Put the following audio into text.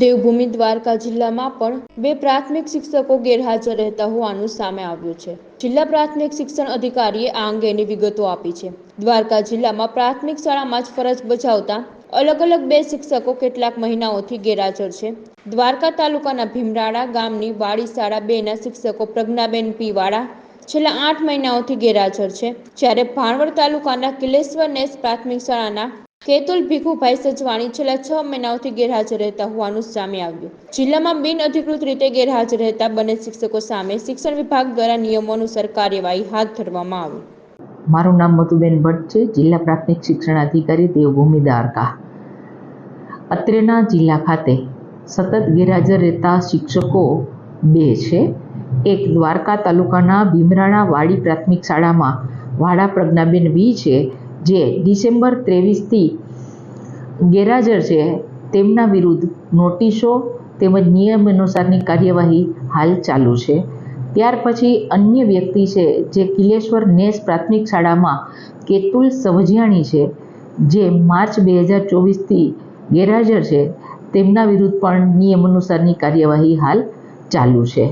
દેવભૂમિ દ્વારકા જિલ્લામાં પણ બે પ્રાથમિક શિક્ષકો ગેરહાજર રહેતા હોવાનું સામે આવ્યું છે. જિલ્લા પ્રાથમિક શિક્ષણ અધિકારીએ આ અંગેની વિગતો આપી છે. દ્વારકા જિલ્લામાં પ્રાથમિક શાળામાં જ ફરજ બજાવતા અલગ અલગ બે શિક્ષકો કેટલાક મહિનાઓથી ગેરહાજર છે. દ્વારકા તાલુકાના ભીમરાળા ગામની વાડી શાળા બેના શિક્ષકો પ્રજ્ઞાબેન પીવાળા છેલ્લા આઠ મહિનાઓથી ગેરહાજર છે. જ્યારે ભાણવડ તાલુકાના કિલેશ્વર નેસ પ્રાથમિક શાળાના કેતુલ ભીખુભાઈ સજવાણી છેલ્લા છ મહિનાઓથી ગેરહાજર રહેતા હોવાનું સામે આવ્યું. જિલ્લામાં બિન અધિકૃત રીતે ગેરહાજર રહેતા બંને શિક્ષકો સામે શિક્ષણ વિભાગ દ્વારા નિયમો અનુસાર કાર્યવાહી હાથ ધરવામાં આવી. મારું નામ મધુબેન ભટ્ટ છે. જિલ્લા પ્રાથમિક શિક્ષણ અધિકારી દેવભૂમિ દ્વારકા. અત્રેના જિલ્લા ખાતે સતત ગેરહાજર રહેતા શિક્ષકો બે છે. એક દ્વારકા તાલુકાના ભીમરાણા વાડી પ્રાથમિક શાળામાં વાડા પ્રજ્ઞાબેન વી છે. જે ડિસેમ્બર ત્રેવીસથી ગેરહાજર છે, તેમના વિરુદ્ધ નોટિસો તેમજ નિયમ અનુસારની કાર્યવાહી હાલ ચાલુ છે. ત્યાર પછી અન્ય વ્યક્તિ છે, જે કિલેશ્વર નેસ પ્રાથમિક શાળામાં કેતુલ સવજિયાણી છે, જે માર્ચ બે હજાર ચોવીસથી ગેરહાજર છે, તેમના વિરુદ્ધ પણ નિયમ અનુસારની કાર્યવાહી હાલ ચાલુ છે.